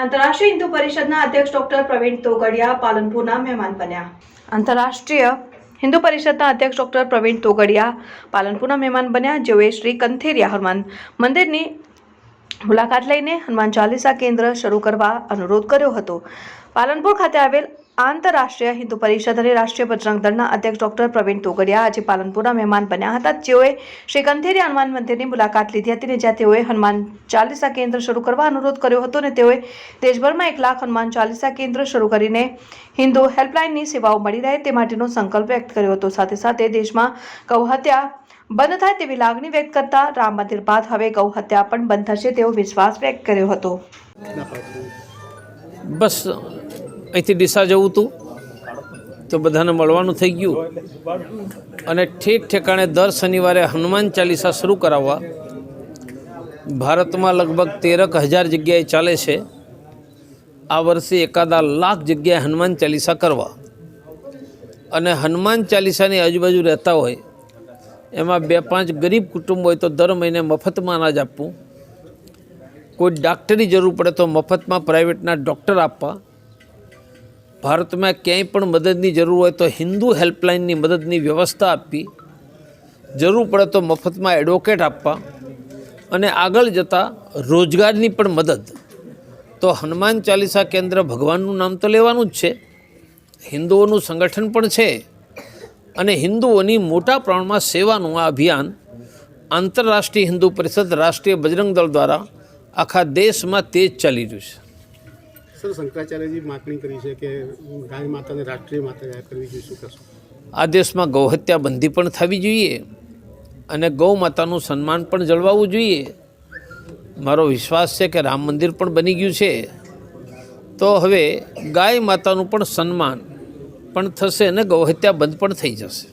આંતરરાષ્ટ્રીય હિન્દુ પરિષદના અધ્યક્ષ ડોક્ટર પ્રવીણ તોગડિયા પાલનપુરના મહેમાન બન્યા. આંતરરાષ્ટ્રીય હિન્દુ પરિષદના અધ્યક્ષ ડોક્ટર પ્રવીણ તોગડિયા પાલનપુરના મહેમાન બન્યા, જેઓએ શ્રી કંથેરિયા હનુમાન મંદિરની મુલાકાત લઈને હનુમાન ચાલીસા કેન્દ્ર શરૂ કરવા અનુરોધ કર્યો હતો. પાલનપુર ખાતે આવેલ આંતરરાષ્ટ્રીય હિન્દુ પરિષદ અને રાષ્ટ્રીય બજરંગ દળના અધ્યક્ષ ડોક્ટર પ્રવીણ તોગડિયા આજે પાલનપુરના મહેમાન બન્યા હતા. જેઓએ શ્રી કંથેરી હનુમાન મંદિરની મુલાકાત લીધી હતી અને જ્યાં તેઓએ હનુમાન ચાલીસા કેન્દ્ર શરૂ કરવા અનુરોધ કર્યો હતો અને તેઓએ દેશભરમાં એક લાખ હનુમાન ચાલીસા કેન્દ્ર શરૂ કરીને હિન્દુ હેલ્પલાઇનની સેવાઓ મળી રહે તે માટેનો સંકલ્પ વ્યક્ત કર્યો હતો. સાથે સાથે દેશમાં ગૌહત્યા બંધ થાય તેવી લાગણી વ્યક્ત કરતા રામ મંદિર બાદ હવે ગૌ હત્યા પણ બંધ થશે તેવો વિશ્વાસ વ્યક્ત કર્યો હતો. બસ અહીંથી ડીસા જવું હતું તો બધાને મળવાનું થઈ ગયું. અને ઠેક ઠેકાણે દર શનિવારે હનુમાન ચાલીસા શરૂ કરાવવા. ભારતમાં લગભગ તેરક હજાર જગ્યાએ ચાલે છે. આ વર્ષે એકાદા લાખ જગ્યાએ હનુમાન ચાલીસા કરવા. અને હનુમાન ચાલીસાની આજુબાજુ રહેતા હોય, એમાં બે પાંચ ગરીબ કુટુંબ હોય તો દર મહિને મફતમાં અનાજ આપવું. કોઈ ડાક્ટરની જરૂર પડે તો મફતમાં પ્રાઇવેટના ડૉક્ટર આપવા. ભારતમાં ક્યાંય પણ મદદની જરૂર હોય તો હિન્દુ હેલ્પલાઇનની મદદની વ્યવસ્થા આપવી. જરૂર પડે તો મફતમાં એડવોકેટ આપવા. અને આગળ જતાં રોજગારની પણ મદદ. તો હનુમાન ચાલીસા કેન્દ્ર ભગવાનનું નામ તો લેવાનું જ છે. હિન્દુઓનું સંગઠન પણ છે. અને હિન્દુઓની મોટા પ્રમાણમાં સેવાનું આ અભિયાન આંતરરાષ્ટ્રીય હિન્દુ પરિષદ રાષ્ટ્રીય બજરંગ દળ દ્વારા આખા દેશમાં તેજ ચાલી રહ્યું છે. સર, શંકરાચાર્યજી માગણી કરી છે કે ગાય માતાને રાષ્ટ્રીય માતા જાહેર કરવી જોઈએ, શું કરશો આ દેશમાં ગૌહત્યા બંધી પણ થવી જોઈએ અને ગૌ માતાનું સન્માન પણ જળવાવું જોઈએ. મારો વિશ્વાસ છે કે રામ મંદિર પણ બની ગયું છે. તો હવે ગાય માતાનું પણ સન્માન પણ થશે અને ગૌહત્યા બંધ પણ થઈ જશે.